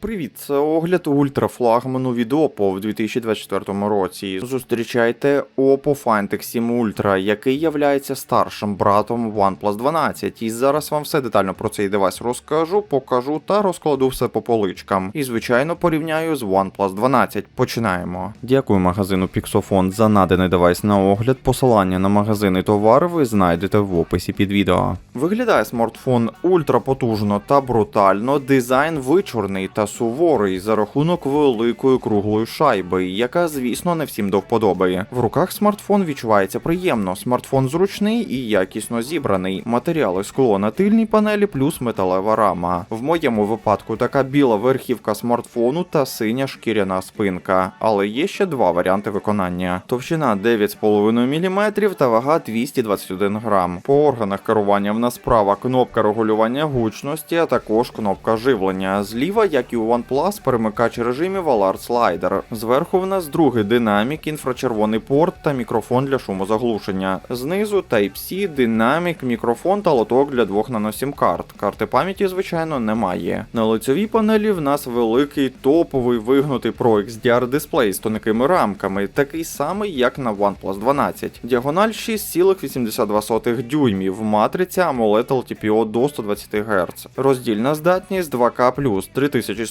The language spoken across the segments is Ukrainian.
Привіт, це огляд ультрафлагману від Oppo в 2024 році. Зустрічайте Oppo Find X7 Ultra, який являється старшим братом OnePlus 12. І зараз вам все детально про цей девайс розкажу, покажу та розкладу все по поличкам. І звичайно порівняю з OnePlus 12. Починаємо. Дякую магазину Pixofon за наданий девайс на огляд. Посилання на магазин і товар ви знайдете в описі під відео. Виглядає смартфон ультрапотужно та брутально. Дизайн вичорний та суворий за рахунок великої круглої шайби, яка, звісно, не всім до вподоби. В руках смартфон відчувається приємно. Смартфон зручний і якісно зібраний. Матеріали скло на тильній панелі плюс металева рама. В моєму випадку така біла верхівка смартфону та синя шкіряна спинка. Але є ще два варіанти виконання: товщина 9,5 мм та вага 221 грам. По органах керування в нас права кнопка регулювання гучності, а також кнопка живлення. Зліва, як і OnePlus, перемикач режимів Alert Slider. Зверху в нас другий динамік, інфрачервоний порт та мікрофон для шумозаглушення. Знизу Type-C, динамік, мікрофон та лоток для двох наносім карт. Карти пам'яті, звичайно, немає. На лицевій панелі в нас великий топовий вигнутий Pro XDR дисплей з тонкими рамками, такий самий, як на OnePlus 12. Діагональ 6,82 дюймів, матриця AMOLED LTPO до 120 Гц. Роздільна здатність 2К+,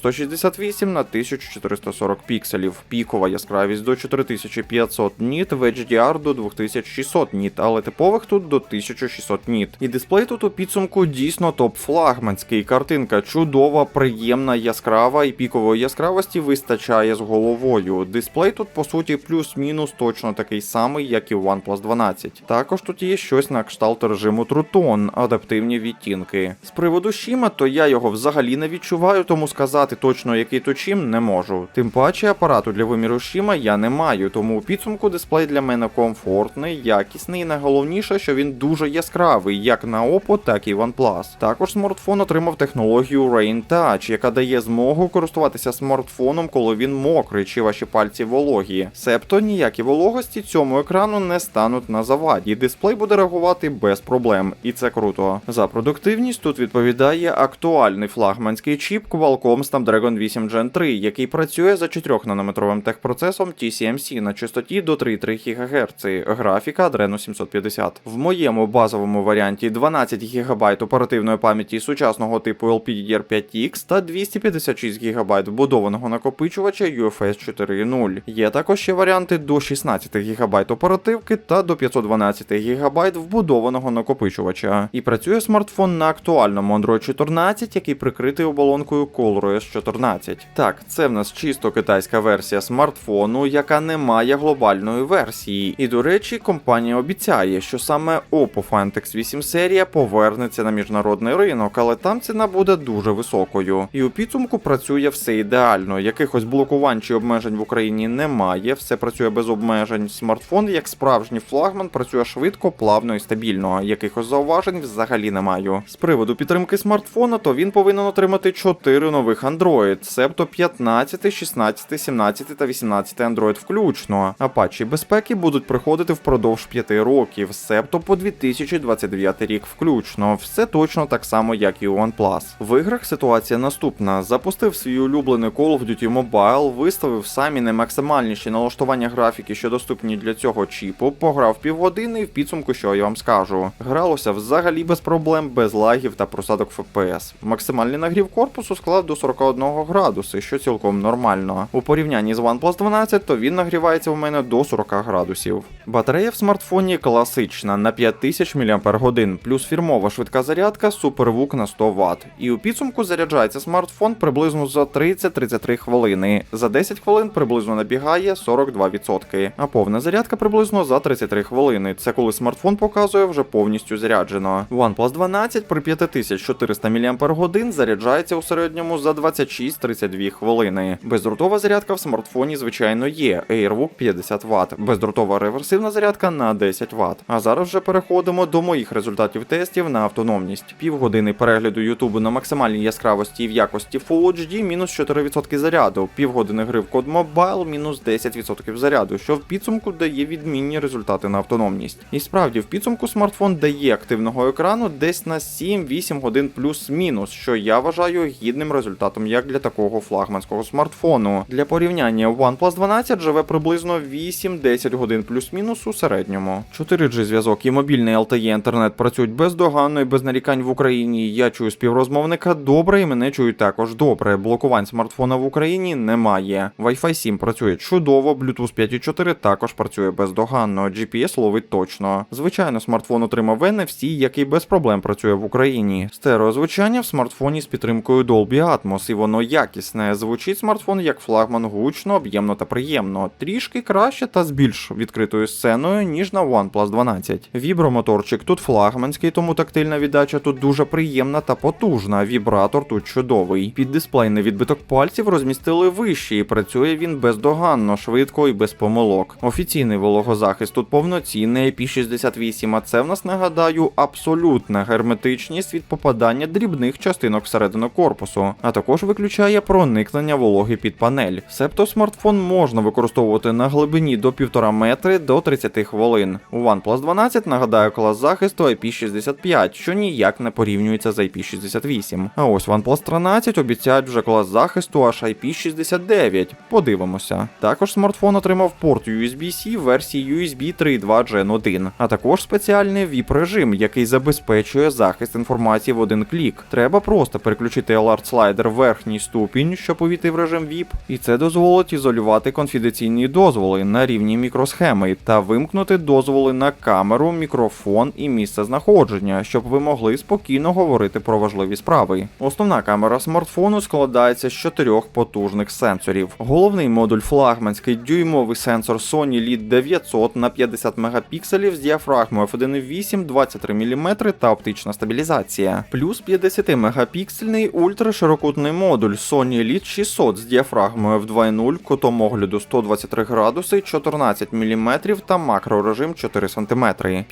3168 на 1440 пікселів, пікова яскравість до 4500 ніт, в HDR до 2600 ніт, але типових тут до 1600 ніт. І дисплей тут у підсумку дійсно топ-флагманський. Картинка чудова, приємна, яскрава і пікової яскравості вистачає з головою. Дисплей тут по суті плюс-мінус точно такий самий, як і у OnePlus 12. Також тут є щось на кшталт режиму Tone, адаптивні відтінки. З приводу Шіма, то я його взагалі не відчуваю, тому сказати точно який то чим не можу. Тим паче апарату для виміру Шіма я не маю, тому у підсумку дисплей для мене комфортний, якісний і найголовніше, що він дуже яскравий, як на Oppo, так і OnePlus. Також смартфон отримав технологію Rain Touch, яка дає змогу користуватися смартфоном, коли він мокрий чи ваші пальці вологі. Себто ніякі вологості цьому екрану не стануть на заваді. Дисплей буде реагувати без проблем, і це круто. За продуктивність тут відповідає актуальний флагманський чіп Qualcomm Snapdragon 8 Gen 3, який працює за 4 нанометровим техпроцесом TCMC на частоті до 3,3 ГГц, графіка Adreno 750. В моєму базовому варіанті 12 ГБ оперативної пам'яті сучасного типу LPDDR5X та 256 ГБ вбудованого накопичувача UFS 4.0. Є також ще варіанти до 16 ГБ оперативки та до 512 ГБ вбудованого накопичувача. І працює смартфон на актуальному Android 14, який прикритий оболонкою ColorOS 14. Так, це в нас чисто китайська версія смартфону, яка не має глобальної версії. І до речі, компанія обіцяє, що саме Oppo Find X8 серія повернеться на міжнародний ринок, але там ціна буде дуже високою. І у підсумку працює все ідеально. Якихось блокувань чи обмежень в Україні немає, все працює без обмежень. Смартфон, як справжній флагман, працює швидко, плавно і стабільно. Якихось зауважень взагалі не маю. З приводу підтримки смартфона, то він повинен отримати 4 нових Android, себто 15, 16, 17 та 18 Android включно. А патчі безпеки будуть приходити впродовж 5 років, себто по 2029 рік включно. Все точно так само, як і у OnePlus. В іграх ситуація наступна: запустив свій улюблений Call of Duty Mobile, виставив самі наймаксимальніші налаштування графіки, що доступні для цього чіпу, пограв півгодини і в підсумку, що я вам скажу. Гралося взагалі без проблем, без лагів та просадок FPS. Максимальний нагрів корпусу склав до 41 градуси, що цілком нормально. У порівнянні з OnePlus 12, то він нагрівається в мене до 40 градусів. Батарея в смартфоні класична на 5000 мАч, плюс фірмова швидка зарядка SuperVOOC на 100 Вт. І у підсумку заряджається смартфон приблизно за 30-33 хвилини. За 10 хвилин приблизно набігає 42%, а повна зарядка приблизно за 33 хвилини. Це коли смартфон показує вже повністю заряджено. OnePlus 12 при 5400 мАч заряджається у середньому за 26-32 хвилини. Бездротова зарядка в смартфоні, звичайно, є. AirVook 50 Вт, бездротова реверсивна зарядка на 10 Вт. А зараз вже переходимо до моїх результатів тестів на автономність. Півгодини перегляду Ютубу на максимальній яскравості і в якості Full HD мінус 4% заряду, півгодини гри в код Mobile мінус 10% заряду, що в підсумку дає відмінні результати на автономність. І справді в підсумку смартфон дає активного екрану десь на 7-8 годин плюс-мінус, що я вважаю гідним результатом братом, як для такого флагманського смартфону. Для порівняння OnePlus 12 живе приблизно 8-10 годин плюс-мінус у середньому. 4G зв'язок і мобільний LTE інтернет працюють бездоганно і без нарікань в Україні. Я чую співрозмовника добре, і мене чують також добре. Блокувань смартфона в Україні немає. Wi-Fi 7 працює чудово, Bluetooth 5.4 також працює бездоганно. GPS ловить точно. Звичайно, смартфон отримав NFC, який без проблем працює в Україні. Стереозвучання в смартфоні з підтримкою Dolby Atmos, і воно якісне. Звучить смартфон як флагман гучно, об'ємно та приємно. Трішки краще та з більш відкритою сценою, ніж на OnePlus 12. Вібромоторчик тут флагманський, тому тактильна віддача тут дуже приємна та потужна. Вібратор тут чудовий. Під дисплейний відбиток пальців розмістили вище, і працює він бездоганно, швидко і без помилок. Офіційний вологозахист тут повноцінний IP68, а це в нас нагадаю абсолютна герметичність від попадання дрібних частинок всередину корпусу, а також виключає проникнення вологи під панель. Себто смартфон можна використовувати на глибині до 1,5 метри до 30 хвилин. У OnePlus 12 нагадаю клас захисту IP65, що ніяк не порівнюється з IP68. А ось OnePlus 13 обіцяють вже клас захисту аж IP69. Подивимося. Також смартфон отримав порт USB-C версії USB 3.2 Gen 1, а також спеціальний VIP режим, який забезпечує захист інформації в один клік. Треба просто переключити Alert Slider в верхній ступінь, щоб увійти в режим VIP, і це дозволить ізолювати конфіденційні дозволи на рівні мікросхеми та вимкнути дозволи на камеру, мікрофон і місце знаходження, щоб ви могли спокійно говорити про важливі справи. Основна камера смартфону складається з чотирьох потужних сенсорів. Головний модуль флагманський дюймовий сенсор Sony LEAD 900 на 50 мегапікселів з діафрагмою f1.8 23 мм та оптична стабілізація. Плюс 50 мегапіксельний ультраширокутний модуль Sony LEAD 600 з діафрагмою f2.0, кутом огляду 123 градуси, 14 мм та макрорежим 4 см.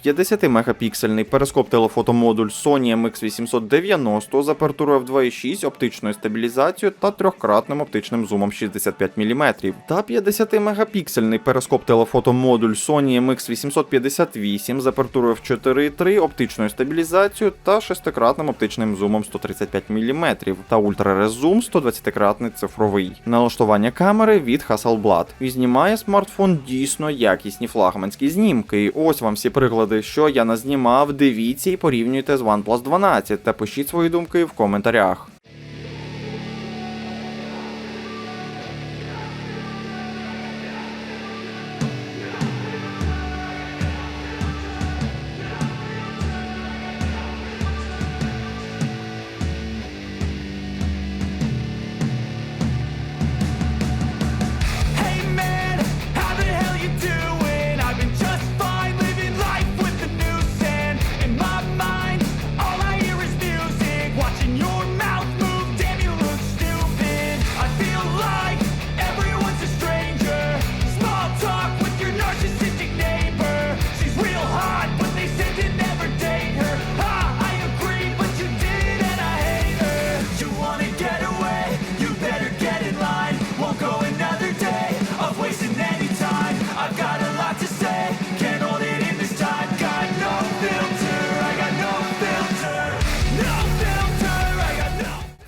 50 мегапіксельний перископ телефотомодуль Sony MX890 з апертурою f2.6, оптичною стабілізацією та трьохкратним оптичним зумом 65 мм. Та 50 мегапіксельний перископ телефотомодуль Sony MX858 з апертурою f4.3, оптичною стабілізацією та шестикратним оптичним зумом 135 мм та ультрарезум 120-кратний цифровий. Налаштування камери від Hasselblad. І знімає смартфон дійсно якісні флагманські знімки. Ось вам всі приклади, що я назнімав. Дивіться і порівнюйте з OnePlus 12 та пишіть свої думки в коментарях.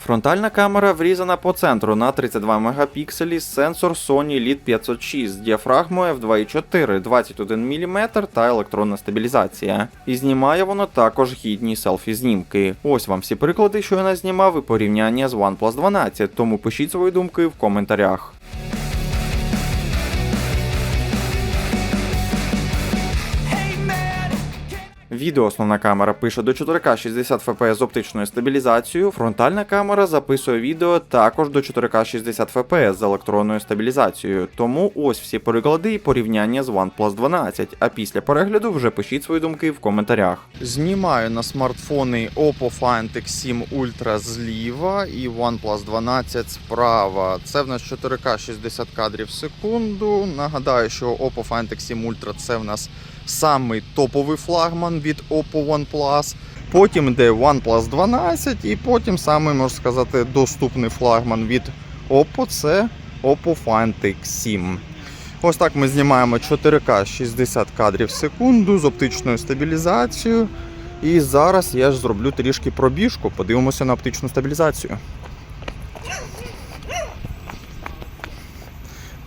Фронтальна камера врізана по центру на 32 мегапікселі, сенсор Sony LEAD 506 з діафрагмою f2.4, 21 мм та електронна стабілізація. І знімає воно також гідні селфі знімки. Ось вам всі приклади, що я назнімав, і порівняння з OnePlus 12, тому пишіть свої думки в коментарях. Відео основна камера пише до 4К 60 FPS з оптичною стабілізацією. Фронтальна камера записує відео також до 4К 60 FPS з електронною стабілізацією. Тому ось всі приклади і порівняння з OnePlus 12. А після перегляду вже пишіть свої думки в коментарях. Знімаю на смартфони Oppo Find X7 Ultra зліва і OnePlus 12 справа. Це в нас 4К 60 кадрів в секунду. Нагадаю, що Oppo Find X7 Ultra це в нас самий топовий флагман від Oppo OnePlus. Потім йде OnePlus 12, і потім самий, можна сказати, доступний флагман від Oppo це Oppo Find X7. Ось так ми знімаємо 4К 60 кадрів в секунду з оптичною стабілізацією. І зараз я ж зроблю трішки пробіжку, подивимося на оптичну стабілізацію.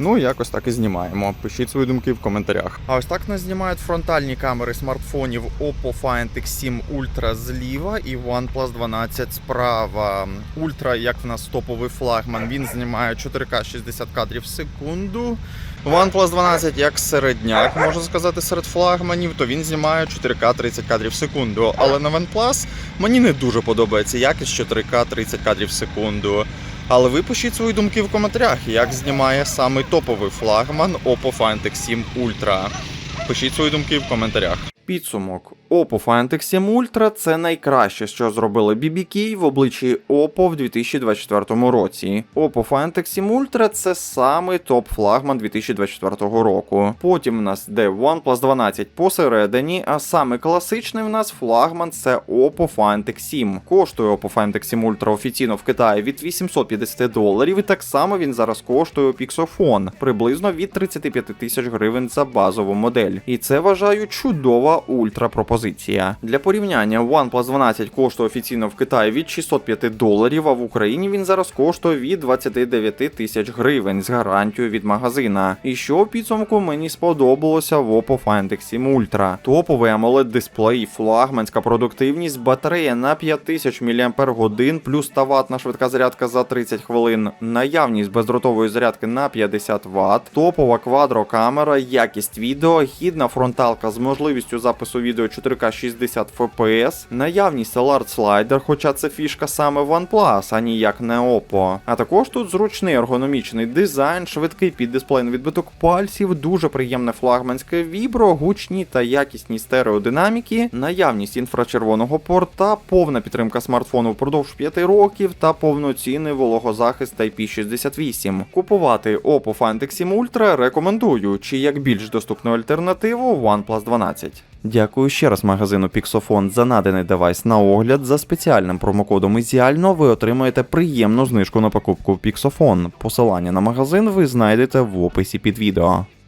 Ну, якось так і знімаємо. Пишіть свої думки в коментарях. А ось так нас знімають фронтальні камери смартфонів Oppo Find X7 Ultra зліва і OnePlus 12 справа. Ultra, як в нас топовий флагман, він знімає 4К 60 кадрів в секунду. OnePlus 12 як середняк, можна сказати, серед флагманів, то він знімає 4К 30 кадрів в секунду. Але на OnePlus мені не дуже подобається якість 4К 30 кадрів в секунду. Але ви пишіть свої думки в коментарях, як знімає саме топовий флагман Oppo Find X7 Ultra. Пишіть свої думки в коментарях. Підсумок. Oppo Find X7 Ultra – це найкраще, що зробили BBK в обличчі Oppo в 2024 році. Oppo Find X7 Ultra – це самий топ-флагман 2024 року. Потім в нас йде OnePlus 12 посередині, а саме класичний в нас флагман це Oppo Find X7. Коштує Oppo Find X7 Ultra офіційно в Китаї від 850 доларів, і так само він зараз коштує у Pixofon приблизно від 35 тисяч гривень за базову модель. І це вважаю чудова ультра пропозиція. Для порівняння OnePlus 12 коштує офіційно в Китаї від 605 доларів, а в Україні він зараз коштує від 29 тисяч гривень з гарантією від магазина. І що підсумку мені сподобалося в Oppo Find X7 Ultra. Топовий AMOLED дисплей, флагманська продуктивність, батарея на 5000 мАч, плюс 100 ватна швидка зарядка за 30 хвилин, наявність бездротової зарядки на 50 Вт, топова квадрокамера, якість відео, гідна фронталка з можливістю запису відео 4К 60 FPS, наявність Alert Slider, хоча це фішка саме OnePlus, а ніяк не Oppo. А також тут зручний ергономічний дизайн, швидкий піддисплейний відбиток пальців, дуже приємне флагманське вібро, гучні та якісні стереодинаміки, наявність інфрачервоного порта, повна підтримка смартфону впродовж 5 років та повноцінний вологозахист IP68. Купувати Oppo Find X7 Ultra рекомендую, чи як більш доступну альтернативу OnePlus 12. Дякую ще раз магазину Піксофон за наданий девайс на огляд. За спеціальним промокодом Ізіально ви отримаєте приємну знижку на покупку Pixofon. Посилання на магазин ви знайдете в описі під відео.